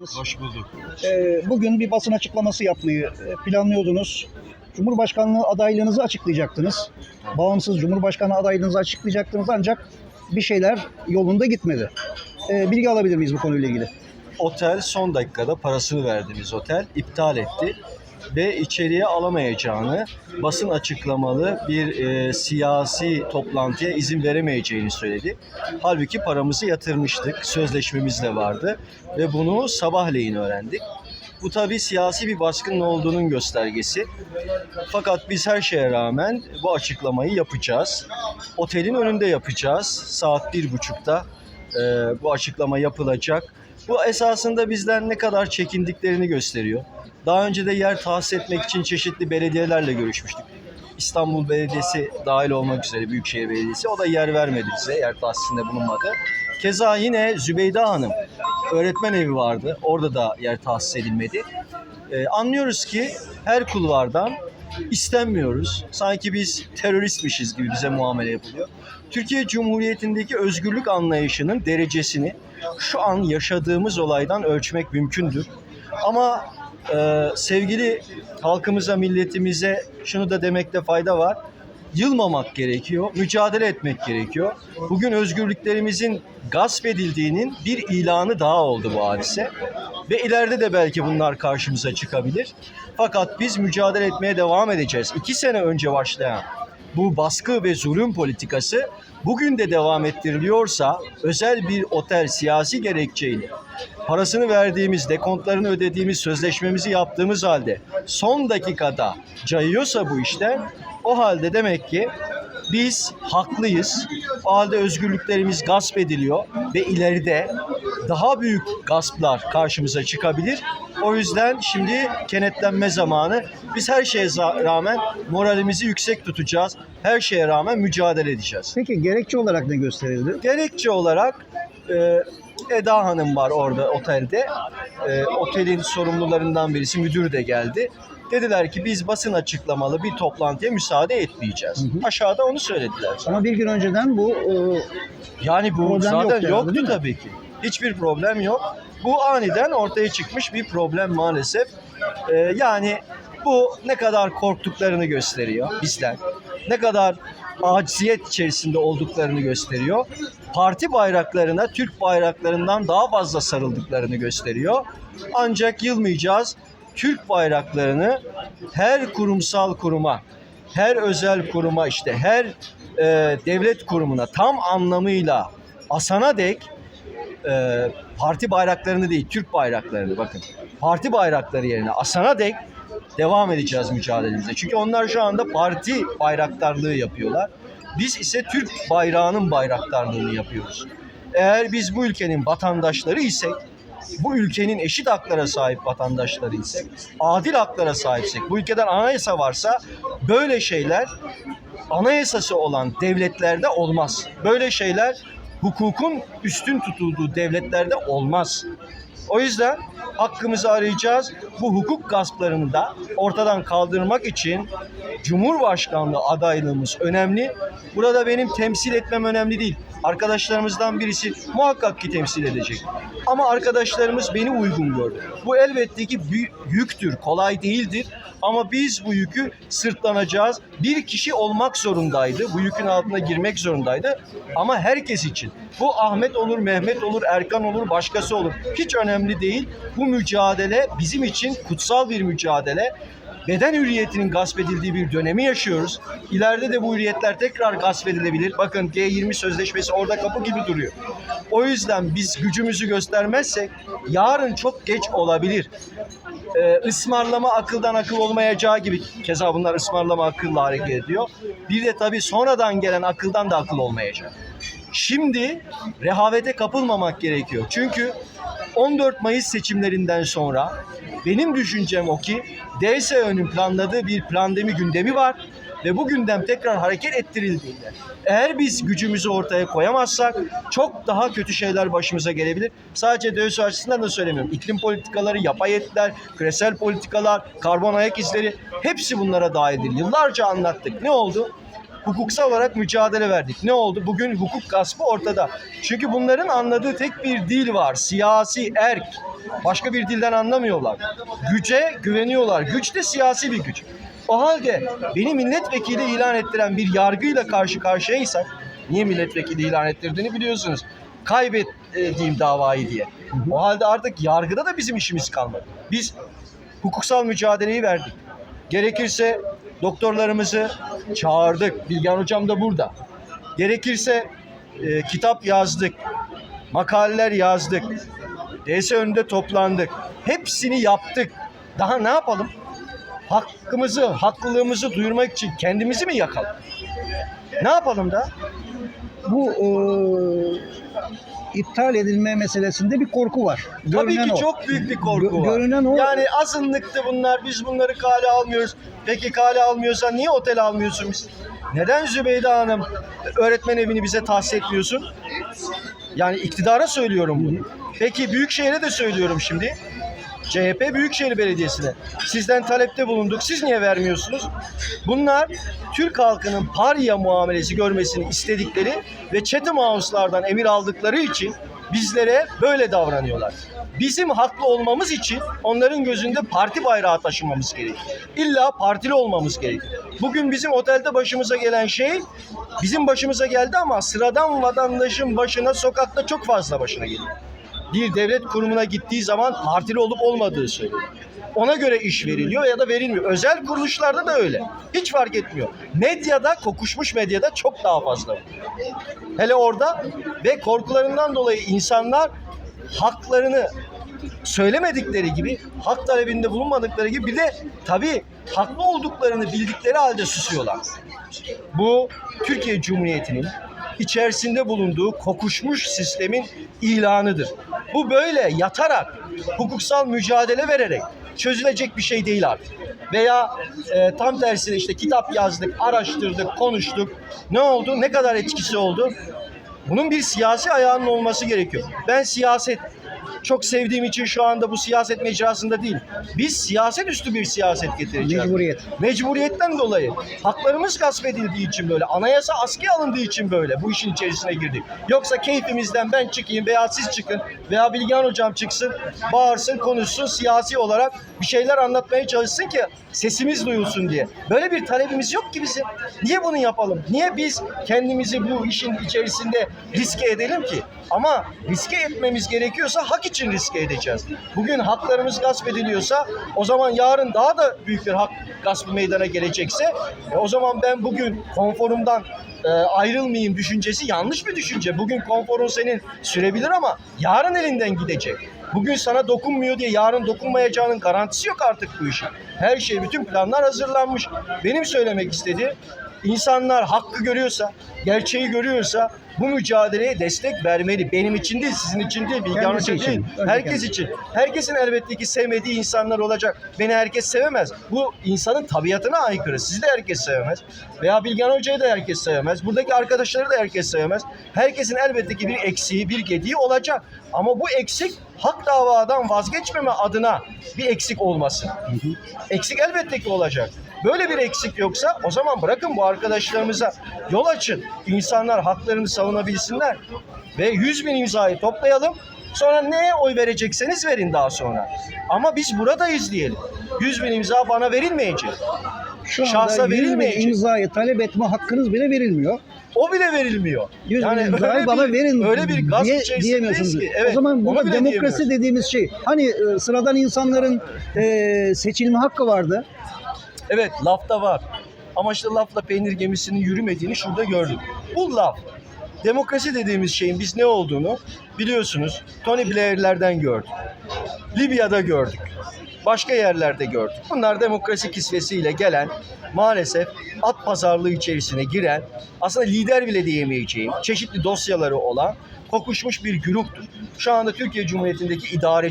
Hoş bulduk. Ee, Bugün bir basın açıklaması yapmayı e, planlıyordunuz. Cumhurbaşkanlığı adaylığınızı açıklayacaktınız. Bağımsız Cumhurbaşkanı adaylığınızı açıklayacaktınız ancak bir şeyler yolunda gitmedi. Ee, Bilgi alabilir miyiz bu konuyla ilgili? Otel son dakikada parasını verdiğimiz otel iptal etti ve içeriye alamayacağını, basın açıklamalı bir e, siyasi toplantıya izin veremeyeceğini söyledi. Halbuki paramızı yatırmıştık, sözleşmemiz de vardı ve bunu sabahleyin öğrendik. Bu tabii siyasi bir baskının olduğunun göstergesi. Fakat biz her şeye rağmen bu açıklamayı yapacağız. Otelin önünde yapacağız. Saat bir buçukta e, bu açıklama yapılacak. Bu esasında bizden ne kadar çekindiklerini gösteriyor. Daha önce de yer tahsis etmek için çeşitli belediyelerle görüşmüştük. İstanbul Belediyesi dahil olmak üzere Büyükşehir Belediyesi o da yer vermedi bize, yer tahsisinde bulunmadı. Keza yine Zübeyde Hanım öğretmen evi vardı. Orada da yer tahsis edilmedi. Ee, anlıyoruz ki her kulvardan istenmiyoruz. Sanki biz teröristmişiz gibi bize muamele yapılıyor. Türkiye Cumhuriyeti'ndeki özgürlük anlayışının derecesini şu an yaşadığımız olaydan ölçmek mümkündür. Ama e, sevgili halkımıza, milletimize şunu da demekte fayda var. Yılmamak gerekiyor, mücadele etmek gerekiyor. Bugün özgürlüklerimizin gasp edildiğinin bir ilanı daha oldu bu hadise. Ve ileride de belki bunlar karşımıza çıkabilir. Fakat biz mücadele etmeye devam edeceğiz. İki sene önce başlayan bu baskı ve zulüm politikası bugün de devam ettiriliyorsa özel bir otel siyasi gerekçeyle parasını verdiğimiz, dekontlarını ödediğimiz, sözleşmemizi yaptığımız halde son dakikada cayıyorsa bu işten o halde demek ki biz haklıyız. O halde özgürlüklerimiz gasp ediliyor ve ileride daha büyük gasplar karşımıza çıkabilir. O yüzden şimdi kenetlenme zamanı. Biz her şeye rağmen moralimizi yüksek tutacağız. Her şeye rağmen mücadele edeceğiz. Peki gerekçe olarak ne gösterildi? Gerekçe olarak e, Eda Hanım var orada otelde. E, otelin sorumlularından birisi, müdür de geldi. Dediler ki biz basın açıklamalı bir toplantıya müsaade etmeyeceğiz. Hı hı. Aşağıda onu söylediler. Ama bir gün önceden bu e, Yani bu zaten yoktu yoktu tabii ki. Hiçbir problem yok. Bu aniden ortaya çıkmış bir problem maalesef. Ee, yani bu ne kadar korktuklarını gösteriyor bizden. Ne kadar aciziyet içerisinde olduklarını gösteriyor. Parti bayraklarına Türk bayraklarından daha fazla sarıldıklarını gösteriyor. Ancak yılmayacağız. Türk bayraklarını her kurumsal kuruma, her özel kuruma işte her e, devlet kurumuna tam anlamıyla asana dek e, parti bayraklarını değil Türk bayraklarını bakın parti bayrakları yerine asana dek devam edeceğiz mücadelemize. Çünkü onlar şu anda parti bayraktarlığı yapıyorlar. Biz ise Türk bayrağının bayraktarlığını yapıyoruz. Eğer biz bu ülkenin vatandaşları isek, bu ülkenin eşit haklara sahip vatandaşları isek, adil haklara sahipsek, bu ülkeden anayasa varsa böyle şeyler anayasası olan devletlerde olmaz. Böyle şeyler hukukun üstün tutulduğu devletlerde olmaz. O yüzden hakkımızı arayacağız. Bu hukuk gasplarını da ortadan kaldırmak için Cumhurbaşkanlığı adaylığımız önemli. Burada benim temsil etmem önemli değil. Arkadaşlarımızdan birisi muhakkak ki temsil edecek. Ama arkadaşlarımız beni uygun gördü. Bu elbette ki yüktür, kolay değildir. Ama biz bu yükü sırtlanacağız. Bir kişi olmak zorundaydı. Bu yükün altına girmek zorundaydı. Ama herkes için. Bu Ahmet olur, Mehmet olur, Erkan olur, başkası olur. Hiç önemli değil. Bu mücadele bizim için kutsal bir mücadele. Beden hürriyetinin gasp edildiği bir dönemi yaşıyoruz. İleride de bu hürriyetler tekrar gasp edilebilir. Bakın G20 sözleşmesi orada kapı gibi duruyor. O yüzden biz gücümüzü göstermezsek yarın çok geç olabilir e, ısmarlama akıldan akıl olmayacağı gibi keza bunlar ısmarlama akılla hareket ediyor. Bir de tabii sonradan gelen akıldan da akıl olmayacak. Şimdi rehavete kapılmamak gerekiyor. Çünkü 14 Mayıs seçimlerinden sonra benim düşüncem o ki DSÖ'nün planladığı bir pandemi gündemi var ve bu gündem tekrar hareket ettirildiğinde eğer biz gücümüzü ortaya koyamazsak çok daha kötü şeyler başımıza gelebilir. Sadece DSÖ açısından da söylemiyorum. İklim politikaları, yapay etler, küresel politikalar, karbon ayak izleri hepsi bunlara dahildir. Yıllarca anlattık. Ne oldu? Hukuksal olarak mücadele verdik. Ne oldu? Bugün hukuk gaspı ortada. Çünkü bunların anladığı tek bir dil var. Siyasi, erk. Başka bir dilden anlamıyorlar. Güce güveniyorlar. Güç de siyasi bir güç. O halde beni milletvekili ilan ettiren bir yargıyla karşı karşıyaysak, niye milletvekili ilan ettirdiğini biliyorsunuz. Kaybet diyeyim davayı diye. O halde artık yargıda da bizim işimiz kalmadı. Biz hukuksal mücadeleyi verdik. Gerekirse doktorlarımızı çağırdık. Bilgen Hocam da burada. Gerekirse e, kitap yazdık. Makaleler yazdık. DS önünde toplandık. Hepsini yaptık. Daha ne yapalım? Hakkımızı, haklılığımızı duyurmak için kendimizi mi yakalım? Ne yapalım da? Bu e, iptal edilme meselesinde bir korku var. Tabii Görünen ki o. çok büyük bir korku Gö- var. görünen o. Yani azınlıktı bunlar. Biz bunları kale almıyoruz. Peki kale almıyorsan niye otel almıyorsun biz? Neden Zübeyde Hanım öğretmen evini bize tahsis etmiyorsun? Yani iktidara söylüyorum bunu. Peki Büyükşehir'e de söylüyorum şimdi. CHP Büyükşehir Belediyesi'ne. Sizden talepte bulunduk. Siz niye vermiyorsunuz? Bunlar Türk halkının parya muamelesi görmesini istedikleri ve Chatham House'lardan emir aldıkları için bizlere böyle davranıyorlar. Bizim haklı olmamız için onların gözünde parti bayrağı taşımamız gerekiyor. İlla partili olmamız gerekiyor. Bugün bizim otelde başımıza gelen şey bizim başımıza geldi ama sıradan vatandaşın başına sokakta çok fazla başına geliyor bir devlet kurumuna gittiği zaman partili olup olmadığı söyleniyor. Ona göre iş veriliyor ya da verilmiyor. Özel kuruluşlarda da öyle. Hiç fark etmiyor. Medyada, kokuşmuş medyada çok daha fazla. Hele orada ve korkularından dolayı insanlar haklarını söylemedikleri gibi, hak talebinde bulunmadıkları gibi bir de tabii haklı olduklarını bildikleri halde susuyorlar. Bu Türkiye Cumhuriyeti'nin içerisinde bulunduğu kokuşmuş sistemin ilanıdır. Bu böyle yatarak, hukuksal mücadele vererek çözülecek bir şey değil artık. Veya e, tam tersine işte kitap yazdık, araştırdık, konuştuk. Ne oldu? Ne kadar etkisi oldu? Bunun bir siyasi ayağının olması gerekiyor. Ben siyaset çok sevdiğim için şu anda bu siyaset mecrasında değil. Biz siyaset üstü bir siyaset getireceğiz. Mecburiyet. Mecburiyetten dolayı. Haklarımız gasp edildiği için böyle. Anayasa askıya alındığı için böyle. Bu işin içerisine girdik. Yoksa keyfimizden ben çıkayım veya siz çıkın veya Bilgehan Hocam çıksın, bağırsın, konuşsun, siyasi olarak bir şeyler anlatmaya çalışsın ki sesimiz duyulsun diye. Böyle bir talebimiz yok ki bizim. Niye bunu yapalım? Niye biz kendimizi bu işin içerisinde riske edelim ki? Ama riske etmemiz gerekiyorsa hak için riske edeceğiz. Bugün haklarımız gasp ediliyorsa o zaman yarın daha da büyük bir hak gaspı meydana gelecekse e, o zaman ben bugün konforumdan e, ayrılmayayım düşüncesi yanlış bir düşünce. Bugün konforun senin sürebilir ama yarın elinden gidecek. Bugün sana dokunmuyor diye yarın dokunmayacağının garantisi yok artık bu işin. Her şey, bütün planlar hazırlanmış. Benim söylemek istediğim insanlar hakkı görüyorsa, gerçeği görüyorsa bu mücadeleye destek vermeli. Benim için değil, sizin için değil, Kendisi Hoca için. değil. Herkes için. Herkesin elbette ki sevmediği insanlar olacak. Beni herkes sevemez. Bu insanın tabiatına aykırı. Sizi de herkes sevemez. Veya Bilgehan Hoca'yı da herkes sevemez. Buradaki arkadaşları da herkes sevemez. Herkesin elbette ki bir eksiği, bir gediği olacak. Ama bu eksik hak davadan vazgeçmeme adına bir eksik olmasın. Eksik elbette ki olacak. Böyle bir eksik yoksa o zaman bırakın bu arkadaşlarımıza yol açın. İnsanlar haklarını savunabilsinler. Ve 100 bin imzayı toplayalım. Sonra neye oy verecekseniz verin daha sonra. Ama biz buradayız diyelim. 100 bin imza bana verilmeyecek. Şu anda Şahsa 100 bin verilmeyecek. imzayı talep etme hakkınız bile verilmiyor. O bile verilmiyor. 100 bin imzayı bana verin öyle bir gaz diye, içerisindeyiz diyemiyorsunuz. ki. Evet, o zaman onu burada demokrasi dediğimiz şey hani e, sıradan insanların e, seçilme hakkı vardı. Evet lafta var. Ama işte lafla peynir gemisinin yürümediğini şurada gördük. Bu laf. Demokrasi dediğimiz şeyin biz ne olduğunu biliyorsunuz. Tony Blair'lerden gördük. Libya'da gördük. Başka yerlerde gördük. Bunlar demokrasi kisvesiyle gelen maalesef at pazarlığı içerisine giren aslında lider bile diyemeyeceğim çeşitli dosyaları olan kokuşmuş bir güruhtur. Şu anda Türkiye Cumhuriyeti'ndeki idare